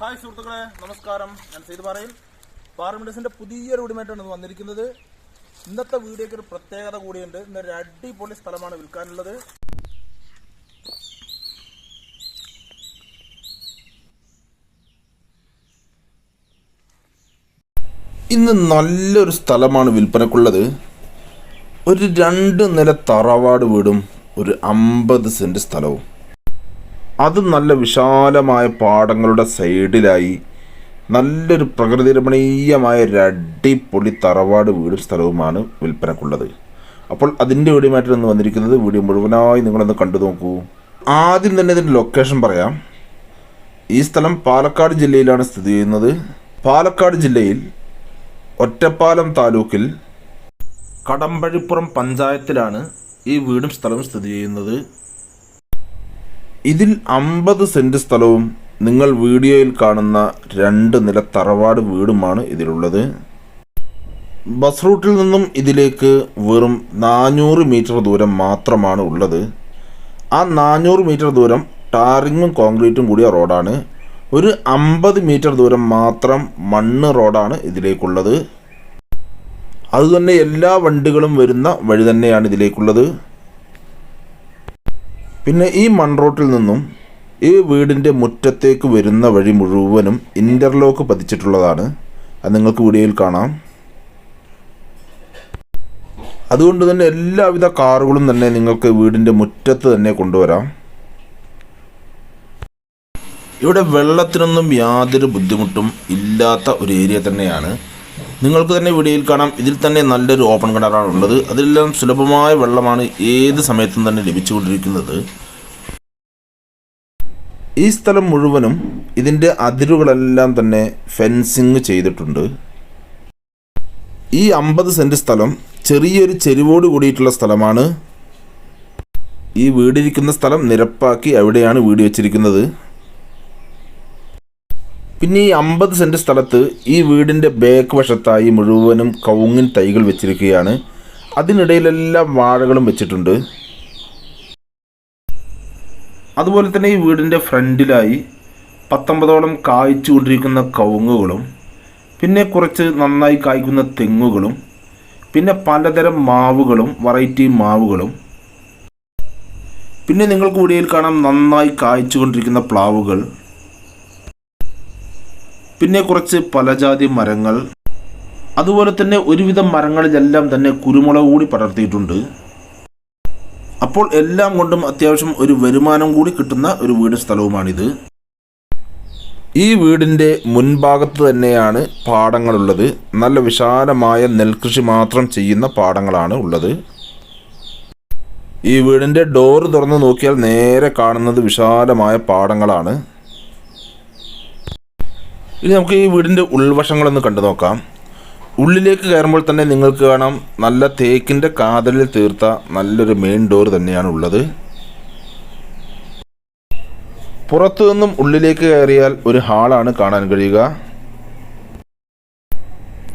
Hi സുഹൃത്തുക്കളെ നമസ്കാരം. ഞാൻ സെയ്ത് പറയും പാർമിഡസിന്റെ പുതിയൊരു വീടുമായിട്ടാണ് ഇന്ന് വന്നിരിക്കുന്നത്. ഇന്നത്തെ വീഡിയോയ്ക്ക് ഒരു പ്രത്യേകത കൂടിയുണ്ട്. ഇന്നൊരു അടിപൊളി സ്ഥലമാണ് വിൽക്കാനുള്ളത്. ഇന്ന് നല്ലൊരു സ്ഥലമാണ് വിൽപ്പനക്കുള്ളത്. ഒരു രണ്ട് നില തറവാട് വീടും ഒരു അമ്പത് സെന്റ് സ്ഥലവും. അത് നല്ല വിശാലമായ പാടങ്ങളുടെ സൈഡിലായി നല്ലൊരു പ്രകൃതി രമണീയമായ ഒരു അടിപൊളി തറവാട് വീടും സ്ഥലവുമാണ് വിൽപ്പനക്കുള്ളത്. അപ്പോൾ അതിന്റെ വീഡിയോ ഇന്ന് വന്നിരിക്കുന്നത് വീഡിയോ മുഴുവനായി നിങ്ങളൊന്ന് കണ്ടു നോക്കൂ. ആദ്യം തന്നെ ഇതിന്റെ ലൊക്കേഷൻ പറയാം. ഈ സ്ഥലം പാലക്കാട് ജില്ലയിലാണ് സ്ഥിതി ചെയ്യുന്നത്. പാലക്കാട് ജില്ലയിൽ ഒറ്റപ്പാലം താലൂക്കിൽ കടമ്പഴിപ്പുറം പഞ്ചായത്തിലാണ് ഈ വീടും സ്ഥലവും സ്ഥിതി ചെയ്യുന്നത്. ഇതിൽ അമ്പത് സെന്റ് സ്ഥലവും നിങ്ങൾ വീഡിയോയിൽ കാണുന്ന രണ്ട് നില തറവാട് വീടുമാണ് ഇതിലുള്ളത്. ബസ് റൂട്ടിൽ നിന്നും ഇതിലേക്ക് വെറും നാനൂറ് മീറ്റർ ദൂരം മാത്രമാണ് ഉള്ളത്. ആ നാനൂറ് മീറ്റർ ദൂരം ടാറിങ്ങും കോൺക്രീറ്റും കൂടിയ റോഡാണ്. ഒരു അമ്പത് മീറ്റർ ദൂരം മാത്രം മണ്ണ് റോഡാണ് ഇതിലേക്കുള്ളത്. അതുതന്നെ എല്ലാ വണ്ടികളും വരുന്ന വഴി തന്നെയാണ് ഇതിലേക്കുള്ളത്. പിന്നെ ഈ മൺറോട്ടിൽ നിന്നും ഈ വീടിന്റെ മുറ്റത്തേക്ക് വരുന്ന വഴി മുഴുവനും ഇന്റർലോക്ക് പതിച്ചിട്ടുള്ളതാണ്. അത് നിങ്ങൾക്ക് വീഡിയോയിൽ കാണാം. അതുകൊണ്ട് തന്നെ എല്ലാവിധ കാറുകളും തന്നെ നിങ്ങൾക്ക് വീടിന്റെ മുറ്റത്ത് തന്നെ കൊണ്ടുവരാം. ഇവിടെ വെള്ളത്തിനൊന്നും യാതൊരു ബുദ്ധിമുട്ടും ഇല്ലാത്ത ഒരു ഏരിയ തന്നെയാണ്. നിങ്ങൾക്ക് തന്നെ വീഡിയോയിൽ കാണാം. ഇതിൽ തന്നെ നല്ലൊരു ഓപ്പൺ കിണറാണ് ഉള്ളത്. അതിലെല്ലാം സുലഭമായ വെള്ളമാണ് ഏത് സമയത്തും തന്നെ ലഭിച്ചുകൊണ്ടിരിക്കുന്നത്. ഈ സ്ഥലം മുഴുവനും ഇതിന്റെ അതിരുകളെല്ലാം തന്നെ ഫെൻസിങ് ചെയ്തിട്ടുണ്ട്. ഈ അമ്പത് സെന്റ് സ്ഥലം ചെറിയൊരു ചെരുവോട് കൂടിയിട്ടുള്ള സ്ഥലമാണ്. ഈ വീടിരിക്കുന്ന സ്ഥലം നിരപ്പാക്കി അവിടെയാണ് വീട് വെച്ചിരിക്കുന്നത്. പിന്നെ ഈ അമ്പത് സെന്റ് സ്ഥലത്ത് ഈ വീടിന്റെ ബേക്ക് വശത്തായി മുഴുവനും കവുങ്ങിൻ തൈകൾ വെച്ചിരിക്കുകയാണ്. അതിനിടയിലെല്ലാം വാഴകളും വെച്ചിട്ടുണ്ട്. അതുപോലെ തന്നെ ഈ വീടിന്റെ ഫ്രണ്ടിലായി പത്തൊമ്പതോളം കായ്ച്ചുകൊണ്ടിരിക്കുന്ന കവുങ്ങുകളും പിന്നെ കുറച്ച് നന്നായി കായ്ക്കുന്ന തെങ്ങുകളും പിന്നെ പലതരം മാവുകളും വെറൈറ്റി മാവുകളും. പിന്നെ നിങ്ങൾക്ക് വീഡിയോയിൽ കാണാം നന്നായി കായ്ച്ചുകൊണ്ടിരിക്കുന്ന പ്ലാവുകൾ. പിന്നെ കുറച്ച് പലജാതി മരങ്ങൾ. അതുപോലെ തന്നെ ഒരുവിധം മരങ്ങളിലെല്ലാം തന്നെ കുരുമുളക് കൂടി പടർത്തിയിട്ടുണ്ട്. അപ്പോൾ എല്ലാം കൊണ്ടും അത്യാവശ്യം ഒരു വരുമാനം കൂടി കിട്ടുന്ന ഒരു വീട് സ്ഥലവുമാണിത്. ഈ വീടിന്റെ മുൻഭാഗത്ത് തന്നെയാണ് പാടങ്ങളുള്ളത്. നല്ല വിശാലമായ നെൽകൃഷി മാത്രം ചെയ്യുന്ന പാടങ്ങളാണ് ഉള്ളത്. ഈ വീടിന്റെ ഡോറ് തുറന്ന് നോക്കിയാൽ നേരെ കാണുന്നത് വിശാലമായ പാടങ്ങളാണ്. ഇനി നമുക്ക് ഈ വീടിന്റെ ഉൾവശങ്ങളൊന്ന് കണ്ടു നോക്കാം. ഉള്ളിലേക്ക് കയറുമ്പോൾ തന്നെ നിങ്ങൾക്ക് കാണാം നല്ല തേക്കിന്റെ കാതലിൽ തീർത്ത നല്ലൊരു മെയിൻ ഡോർ തന്നെയാണ് ഉള്ളത്. പുറത്തു നിന്നും ഉള്ളിലേക്ക് കയറിയാൽ ഒരു ഹാളാണ് കാണാൻ കഴിയുക.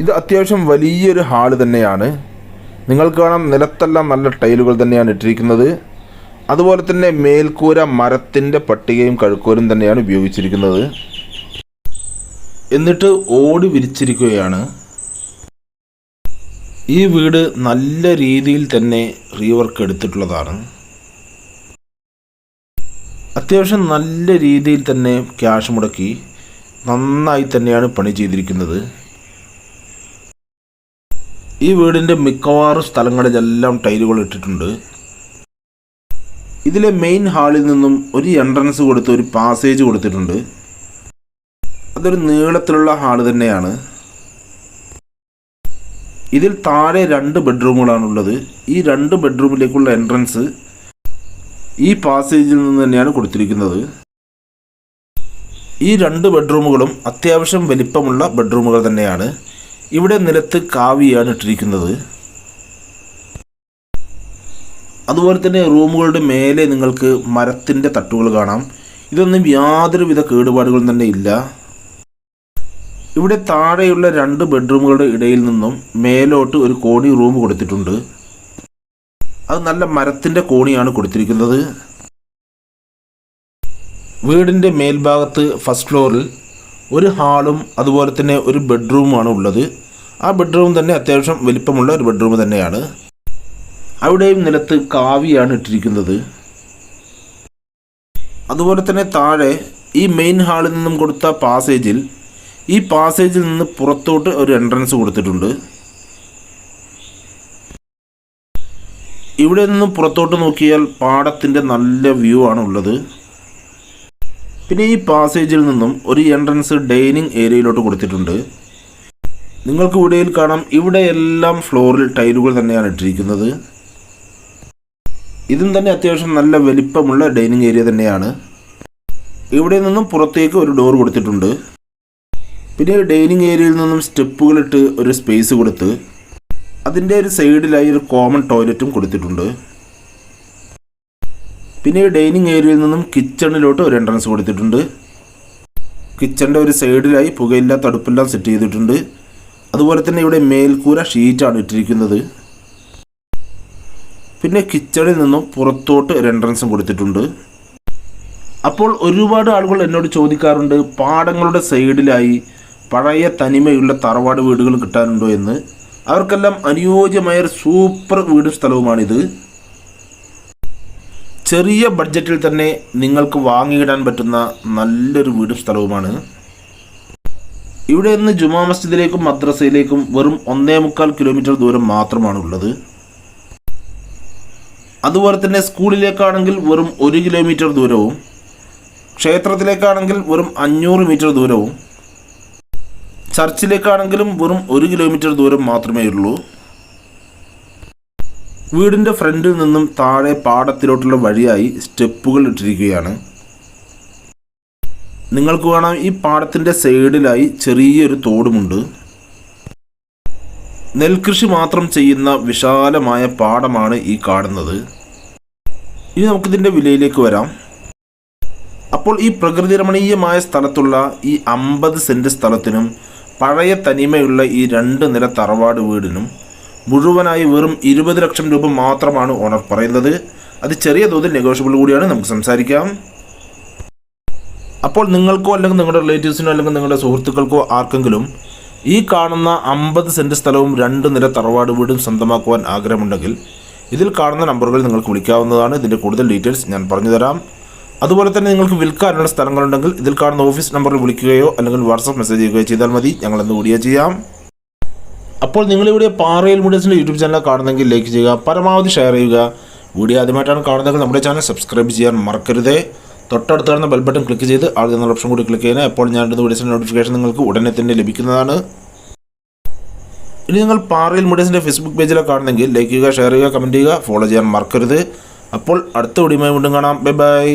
ഇത് അത്യാവശ്യം വലിയൊരു ഹാൾ തന്നെയാണ്. നിങ്ങൾക്ക് കാണാം നിലത്തെല്ലാം നല്ല ടൈലുകൾ തന്നെയാണ് ഇട്ടിരിക്കുന്നത്. അതുപോലെ തന്നെ മേൽക്കൂര മരത്തിന്റെ പട്ടികയും കഴുക്കോലും തന്നെയാണ് ഉപയോഗിച്ചിരിക്കുന്നത്. എന്നിട്ട് ഓടി വിരിച്ചിരിക്കുകയാണ്. ഈ വീട് നല്ല രീതിയിൽ തന്നെ റീവർക്ക് എടുത്തിട്ടുള്ളതാണ്. അത്യാവശ്യം നല്ല രീതിയിൽ തന്നെ ക്യാഷ് മുടക്കി നന്നായി തന്നെയാണ് പണി ചെയ്തിരിക്കുന്നത്. ഈ വീടിന്റെ മിക്കവാറും സ്ഥലങ്ങളിലെല്ലാം ടൈലുകൾ ഇട്ടിട്ടുണ്ട്. ഇതിലെ മെയിൻ ഹാളിൽ നിന്നും ഒരു എൻട്രൻസ് കൊടുത്ത് ഒരു പാസേജ് കൊടുത്തിട്ടുണ്ട്. അതൊരു നീളത്തിലുള്ള ഹാൾ തന്നെയാണ്. ഇതിൽ താഴെ രണ്ട് ബെഡ്റൂമുകളാണുള്ളത്. ഈ രണ്ട് ബെഡ്റൂമിലേക്കുള്ള എൻട്രൻസ് ഈ പാസേജിൽ നിന്ന് തന്നെയാണ് കൊടുത്തിരിക്കുന്നത്. ഈ രണ്ട് ബെഡ്റൂമുകളും അത്യാവശ്യം വലിപ്പമുള്ള ബെഡ്റൂമുകൾ തന്നെയാണ്. ഇവിടെ നിലത്ത് കാവിയാണ് ഇട്ടിരിക്കുന്നത്. അതുപോലെ തന്നെ റൂമുകളുടെ മേലെ നിങ്ങൾക്ക് മരത്തിന്റെ തട്ടുകൾ കാണാം. ഇതൊന്നും യാതൊരുവിധ കേടുപാടുകളും തന്നെ ഇല്ല. ഇവിടെ താഴെയുള്ള രണ്ട് ബെഡ്റൂമുകളുടെ ഇടയിൽ നിന്നും മേലോട്ട് ഒരു കോണി റൂം കൊടുത്തിട്ടുണ്ട്. അത് നല്ല മരത്തിന്റെ കോണിയാണ് കൊടുത്തിരിക്കുന്നത്. വീടിന്റെ മേൽഭാഗത്ത് ഫസ്റ്റ് ഫ്ലോറിൽ ഒരു ഹാളും അതുപോലെ തന്നെ ഒരു ബെഡ്റൂമാണ് ഉള്ളത്. ആ ബെഡ്റൂം തന്നെ അത്യാവശ്യം വലിപ്പമുള്ള ഒരു ബെഡ്റൂം തന്നെയാണ്. അവിടെയും നിലത്ത് കാവിയാണ് ഇട്ടിരിക്കുന്നത്. അതുപോലെ തന്നെ താഴെ ഈ മെയിൻ ഹാളിൽ നിന്നും കൊടുത്ത പാസേജിൽ ഈ പാസേജിൽ നിന്ന് പുറത്തോട്ട് ഒരു എൻട്രൻസ് കൊടുത്തിട്ടുണ്ട്. ഇവിടെ നിന്നും പുറത്തോട്ട് നോക്കിയാൽ പാടത്തിന്റെ നല്ല വ്യൂ ആണ് ഉള്ളത്. പിന്നെ ഈ പാസേജിൽ നിന്നും ഒരു എൻട്രൻസ് ഡൈനിങ് ഏരിയയിലോട്ട് കൊടുത്തിട്ടുണ്ട്. നിങ്ങൾക്ക് ഇവിടെയിൽ കാണാം ഇവിടെയെല്ലാം ഫ്ലോറിൽ ടൈലുകൾ തന്നെയാണ് ഇട്ടിരിക്കുന്നത്. ഇതും തന്നെ അത്യാവശ്യം നല്ല വലിപ്പമുള്ള ഡൈനിങ് ഏരിയ തന്നെയാണ്. ഇവിടെ നിന്നും പുറത്തേക്ക് ഒരു ഡോർ കൊടുത്തിട്ടുണ്ട്. പിന്നെ ഡൈനിങ് ഏരിയയിൽ നിന്നും സ്റ്റെപ്പുകളിട്ട് ഒരു സ്പേസ് കൊടുത്ത് അതിന്റെ ഒരു സൈഡിലായി ഒരു കോമൺ ടോയ്ലറ്റും കൊടുത്തിട്ടുണ്ട്. പിന്നെ ഡൈനിങ് ഏരിയയിൽ നിന്നും കിച്ചണിലോട്ട് ഒരു എൻട്രൻസ് കൊടുത്തിട്ടുണ്ട്. കിച്ചണിന്റെ ഒരു സൈഡിലായി പുകയില്ല തടുപ്പെല്ലാം സെറ്റ് ചെയ്തിട്ടുണ്ട്. അതുപോലെ തന്നെ ഇവിടെ മേൽക്കൂര ഷീറ്റാണ് ഇട്ടിരിക്കുന്നത്. പിന്നെ കിച്ചണിൽ നിന്നും പുറത്തോട്ട് ഒരു എൻട്രൻസും കൊടുത്തിട്ടുണ്ട്. അപ്പോൾ ഒരുപാട് ആളുകൾ എന്നോട് ചോദിക്കാറുണ്ട് പാടങ്ങളുടെ സൈഡിലായി പഴയ തനിമയുള്ള തറവാട് വീടുകൾ കിട്ടാനുണ്ടോ എന്ന് അവർക്കെല്ലാം അനുയോജ്യമായ ഒരു സൂപ്പർ വീടും സ്ഥലവുമാണിത്. ചെറിയ ബഡ്ജറ്റിൽ തന്നെ നിങ്ങൾക്ക് വാങ്ങിയിടാൻ പറ്റുന്ന നല്ലൊരു വീടും സ്ഥലവുമാണ്. ഇവിടെ നിന്ന് ജുമാ മസ്ജിദിലേക്കും മദ്രസയിലേക്കും വെറും ഒന്നേ മുക്കാൽ കിലോമീറ്റർ ദൂരം മാത്രമാണ് ഉള്ളത് അതുപോലെ തന്നെ സ്കൂളിലേക്കാണെങ്കിൽ വെറും ഒരു കിലോമീറ്റർ ദൂരവും ക്ഷേത്രത്തിലേക്കാണെങ്കിൽ വെറും അഞ്ഞൂറ് മീറ്റർ ദൂരവും ചർച്ചിലേക്കാണെങ്കിലും വെറും ഒരു കിലോമീറ്റർ ദൂരം മാത്രമേ ഉള്ളൂ. വീടിന്റെ ഫ്രണ്ടിൽ നിന്നും താഴെ പാടത്തിലോട്ടുള്ള വഴിയായി സ്റ്റെപ്പുകൾ ഇട്ടിരിക്കുകയാണ്. നിങ്ങൾക്ക് കാണാം ഈ പാടത്തിന്റെ സൈഡിലായി ചെറിയൊരു തോടുമുണ്ട്. നെൽകൃഷി മാത്രം ചെയ്യുന്ന വിശാലമായ പാടമാണ് ഈ കാണുന്നത്. ഇനി നമുക്കിതിന്റെ വിലയിലേക്ക് വരാം. അപ്പോൾ ഈ പ്രകൃതി രമണീയമായ സ്ഥലത്തുള്ള ഈ അമ്പത് സെന്റ് സ്ഥലത്തിനും പഴയ തനിമയുള്ള ഈ രണ്ട് നില തറവാട് വീടിനും മുഴുവനായി വെറും ഇരുപത് ലക്ഷം രൂപ മാത്രമാണ് ഓണർ പറയുന്നത്. അത് ചെറിയ തോതിൽ നെഗോഷ്യബിൾ കൂടിയാണ്. നമുക്ക് സംസാരിക്കാം. അപ്പോൾ നിങ്ങൾക്കോ അല്ലെങ്കിൽ നിങ്ങളുടെ റിലേറ്റീവ്സിനോ അല്ലെങ്കിൽ നിങ്ങളുടെ സുഹൃത്തുക്കൾക്കോ ആർക്കെങ്കിലും ഈ കാണുന്ന അമ്പത് സെന്റ് സ്ഥലവും രണ്ട് നില തറവാട് വീടും സ്വന്തമാക്കുവാൻ ആഗ്രഹമുണ്ടെങ്കിൽ ഇതിൽ കാണുന്ന നമ്പറുകൾ നിങ്ങൾക്ക് വിളിക്കാവുന്നതാണ്. ഇതിന്റെ കൂടുതൽ ഡീറ്റെയിൽസ് ഞാൻ പറഞ്ഞു തരാം അതുപോലെ തന്നെ നിങ്ങൾക്ക് വിൽക്കാനുള്ള സ്ഥലങ്ങളുണ്ടെങ്കിൽ ഇതിൽ കാണുന്ന ഓഫീസ് നമ്പറിൽ വിളിക്കുകയോ അല്ലെങ്കിൽ വാട്സപ്പ് മെസ്സേജ് ചെയ്യുകയോ ചെയ്താൽ മതി. ഞങ്ങൾ എന്ന് വീഡിയോ ചെയ്യാം? അപ്പോൾ നിങ്ങളിവിടെ പാറയിൽ മീഡിയസിന്റെ യൂട്യൂബ് ചാനൽ കാണുന്നെങ്കിൽ ലൈക്ക് ചെയ്യുക പരമാവധി ഷെയർ ചെയ്യുക. വീഡിയോ ആദ്യമായിട്ടാണ് കാണുന്നതെങ്കിൽ നമ്മുടെ ചാനൽ സബ്സ്ക്രൈബ് ചെയ്യാൻ മറക്കരുത്. തൊട്ടടുത്ത് കാണുന്ന ബെൽ ബട്ടൺ ക്ലിക്ക് ചെയ്ത് ആൾ എന്ന ഓപ്ഷൻ കൂടി ക്ലിക്ക് ചെയ്യുന്നത് എപ്പോൾ ഞാൻ ഇടുന്ന വീഡിയോസിന്റെ നോട്ടിഫിക്കേഷൻ നിങ്ങൾക്ക് ഉടനെ തന്നെ ലഭിക്കുന്നതാണ്. ഇനി നിങ്ങൾ പാറയിൽ മീഡിയസിന്റെ ഫേസ്ബുക്ക് പേജിലെ കാണുന്നെങ്കിൽ ലൈക്ക് ചെയ്യുക ഷെയർ ചെയ്യുക കമന്റ് ചെയ്യുക ഫോളോ ചെയ്യാൻ മറക്കരുത്. അപ്പോൾ അടുത്ത വീഡിയോയുമായി വീണ്ടും കാണാം. Bye bye